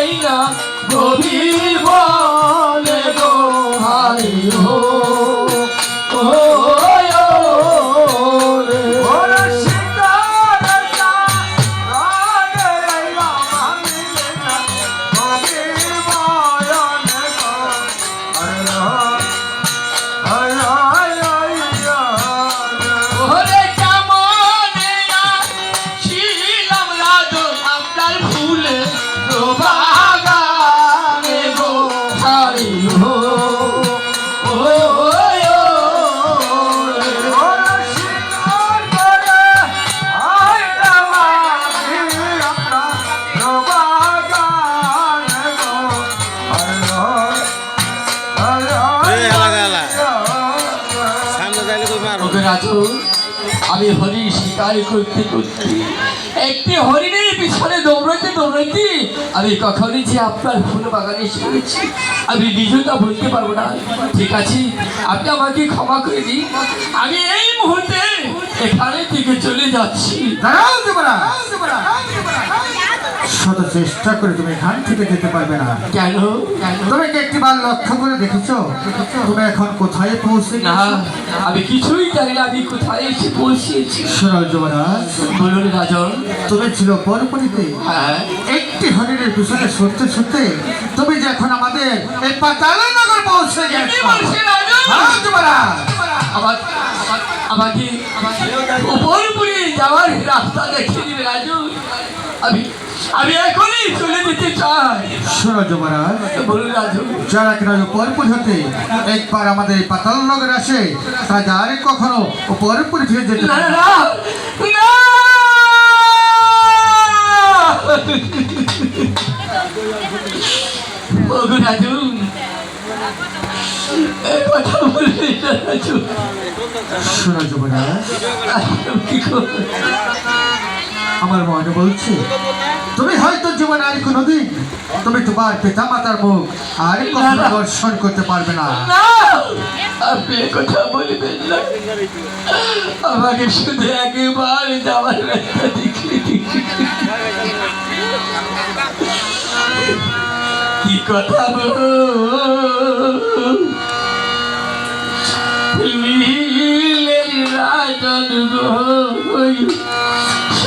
এই না গভীর বলে গো হারি হো। আমি হরি শিকার করতে করতে একটি হরিণের পিছনে দৌড়াইতে দৌড়াইতে আমি কখনই যে আপনার ফুল বাগানে গেছি আমি নিজেটা বলতে পারব না ঠিক আছে আপনি আমাকে ক্ষমা করে দিন আমি এই মুহূর্তে এখানে থেকে চলে যাচ্ছি দাঁড়াও শত চেষ্টা করে তুমি এখান থেকে যেতে পারবে না। কেন তুমি কি একটিবার লক্ষ্য করে দেখেছ? তুমি এখন কোথায় পৌঁছে না আমি কিছুই জানি না আমি কোথায় এসে পৌঁছিয়েছি শোনো যুবরাজ বলুন রাজন। তুমি ছিল পরপরিতে হ্যাঁ। একটি হরিণের পিছনে সত্যি সত্যি তুমি যে এখন আমাদের এই পাতালের নগর পৌঁছে গেছো। আমার আমাকে উপরে যাওয়ার রাস্তা দেখিয়ে দিবে রাজু আমি আমি এখনই চলে যেতে চাই। শোনো যুবরাজ বলুন রাজু। যারা কিনা উপরপুরি হতে একবার আমাদের পাতাল নগর আসে তারা আর কখনো উপরপুরি ফিরে যেতে না না রাজু। কথা বলবি না রাজু। কি করব? আমার মনে বলছে তুমি হয়তো জীবনে আর কোনোদিন তুমি তোমার পিতা মাতার মুখ আর কখনো দর্শন করতে পারবে না। আপনি কথা বলবেন না। আমাকে শুধু একবার যাওয়ার রাস্তা দেখিয়ে কি কথা বল লীলের রাজন গো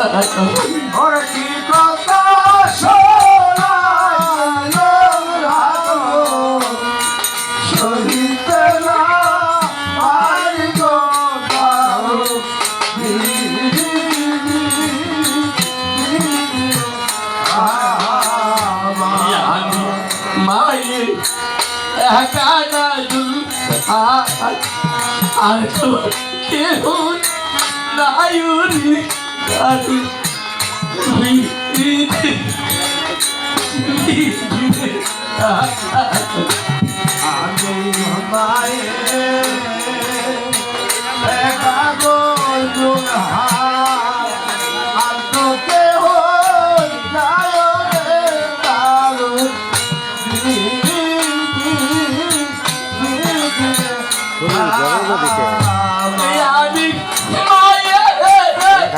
ওরে কি কথা আর কেহ নায়ুরি কারু আমি মায়ের একা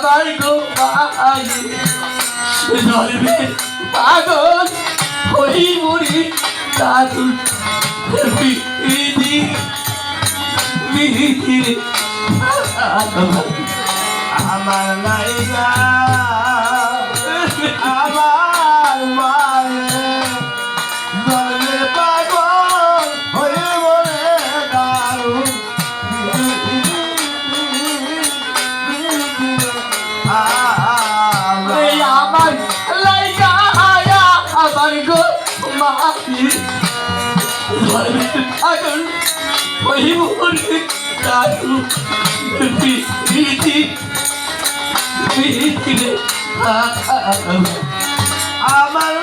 আমার গো ভাই ধরবে পাগল হই মরি দাদু বিধি বিধি আমার ধরবে পাগল হই মরি দাদু বিধি বিধি আমার